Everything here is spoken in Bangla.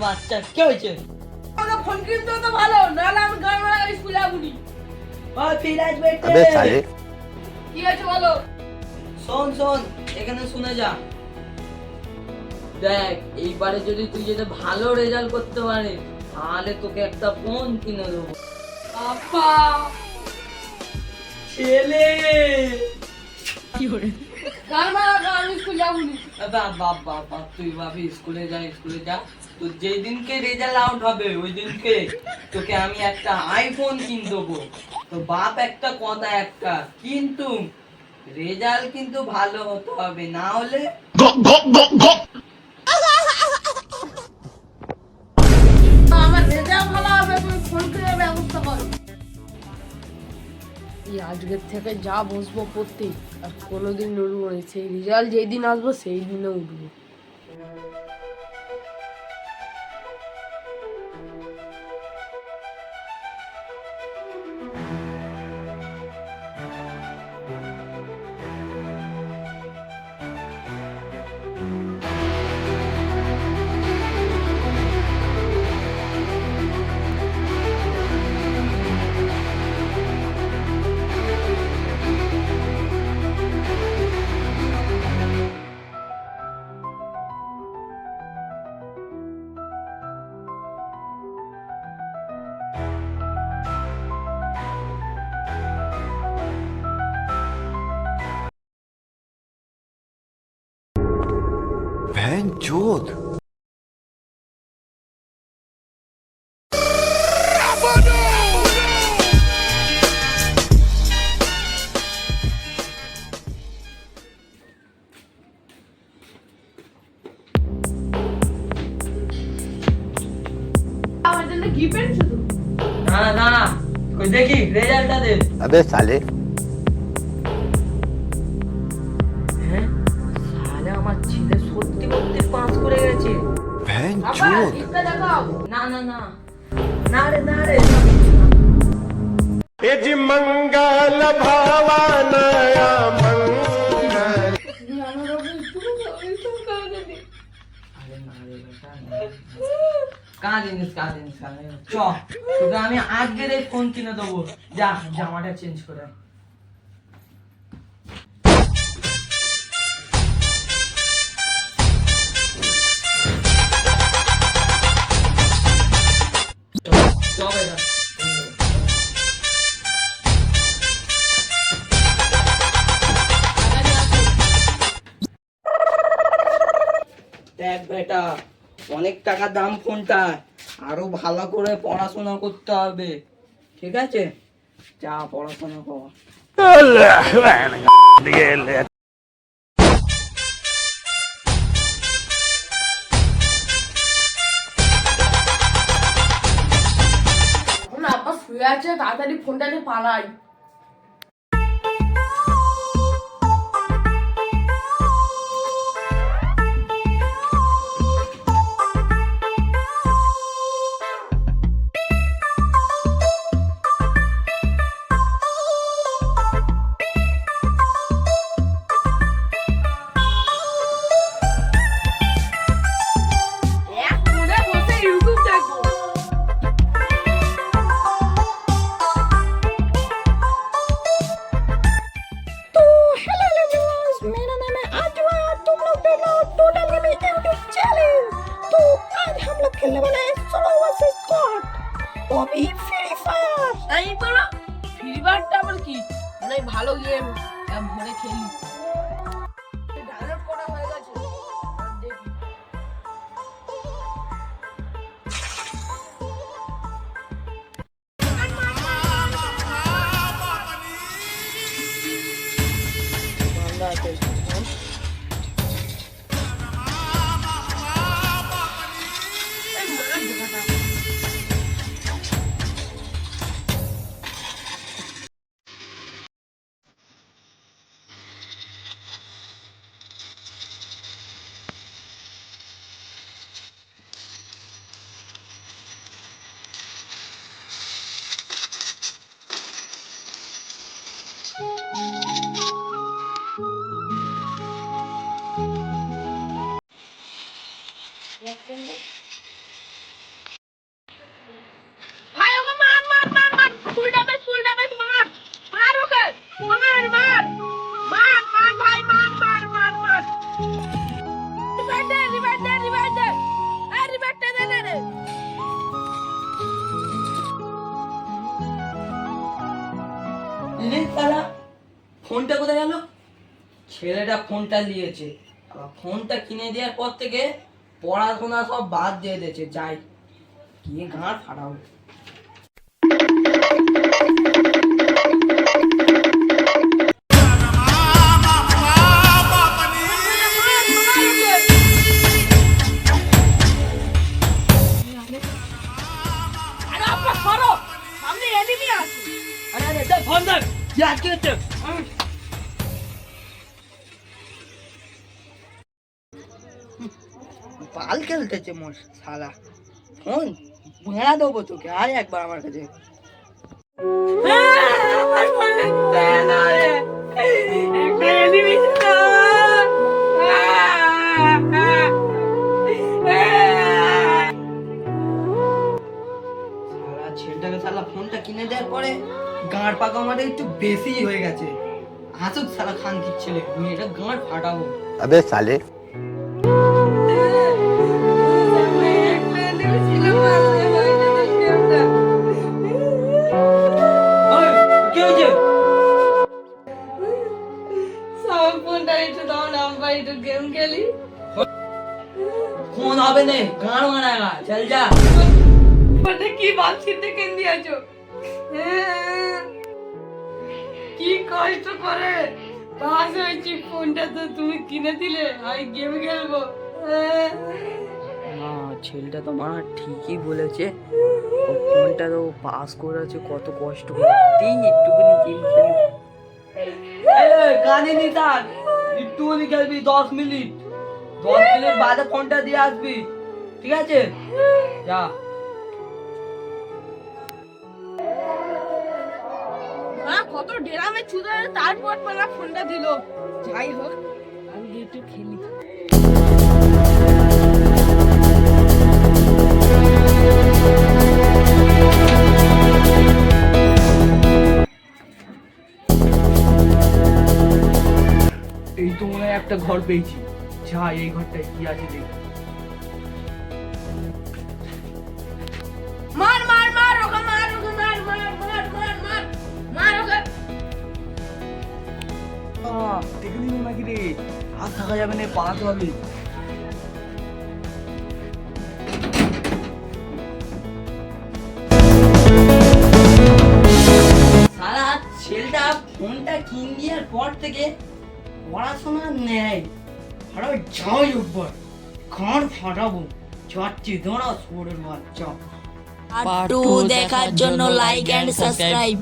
বাচ্চা কি হয়েছে? দেখ এইবারে যদি তুই যদি ভালো রেজাল্ট করতে পারিস তাহলে তোকে একটা ফোন কিনে দেবো। ছেলে! কি রেজাল্ট আউট হবে ওই দিনকে তোকে আমি একটা আইফোন কিন দেবো তো বাপ একটা কথা একটা কিন্তু রেজাল্ট কিন্তু ভালো হতে হবে না হলে এই আজকের থেকে যা বসবো পড়তে আর কোনোদিন উঠবো না, সেই রেজাল্ট যেই দিন আসব সেই দিনে উঠবো। बहन चोद আমার জন্য কি পেয়েছো তো না না না ওই দেখি রেজাল্টটা দে अबे साले ভূত না না না না রে না রে এ জি মঙ্গল ভাবানয়া মঙ্গল চ তোকে আমি আজকে ফোন কিনে দেবো যা জামাটা চেঞ্জ করে অনেক টাকা দাম ফোনটা আরও ভালো করে পড়াশোনা করতে হবে। ঠিক আছে? যা পড়াশোনা কর। শুয়ে আছে, তাড়াতাড়ি ফোনটা নিয়ে পালাই। তাই ভালো গেম ভরে খেলি Thank you. ফোনটা কোথায় গেল? ছেলেটা ফোনটা নিয়েছে। আবার ফোনটা কিনে দেওয়ার পর থেকে পড়াশোনা সব বাদ দিয়ে দিয়েছে। যাই। গিয়ে গাঁট ফাটাবো আরে আপা সরো। বাল খেলতেছে মোর শালা। শোন, ভেড়া দেবো তোকে আর একবার আমার কাছে। ছেলেটাকে শালা ফোনটা কিনে দেওয়ার পরে গাঁড় পাকা আমাদের একটু বেশি হয়ে গেছে। হাসুক সালা খান ছেলে মেয়েটা গাঁড় ফাটাবো। আবে সালে হবে না গাঁড় মারাগা চল যা। ফোনটা কি ভাবছি দেখে দিয়েছ কি কষ্ট করে? পাস হয়েছি ফোনটা তো তুমি কিনে দিলে আমি গেম খেলব। না ছেলেটা তো মা ঠিকই বলেছে। ও ফোনটা তো পাস করেছে কত কষ্ট করে। তুই একটুখানি গেম খেলি। কানে নি তার। একটুখানি খেলবি দশ মিনিট। দশ মিনিট বাদে ফোনটা দিয়ে আসবি। ঠিক আছে? যা। মা কত ডেরামে চুদে তারপর পালা ফোনটা দিল। যাই হোক আমি একটু খেলি। এই তো মনে হয় একটা ঘর পেয়েছি। যা এই ঘরটায় কি আছে দেখি। মার মার মার ওকে মার ওকে মার মার মার মার মার মার ওকে। দেখে নিল নাকি রে? আর থাকা যাবে না পালাতে হবে। ছেলেটা ফোনটা কিন দেওয়ার পর থেকে পড়াশোনা নেয়। আরে যাই উপর কান ফাটাবো, যাচ্ছি দাঁড়া সোরের বাচ্চা। পার্ট দেখার জন্য লাইক এন্ড সাবস্ক্রাইব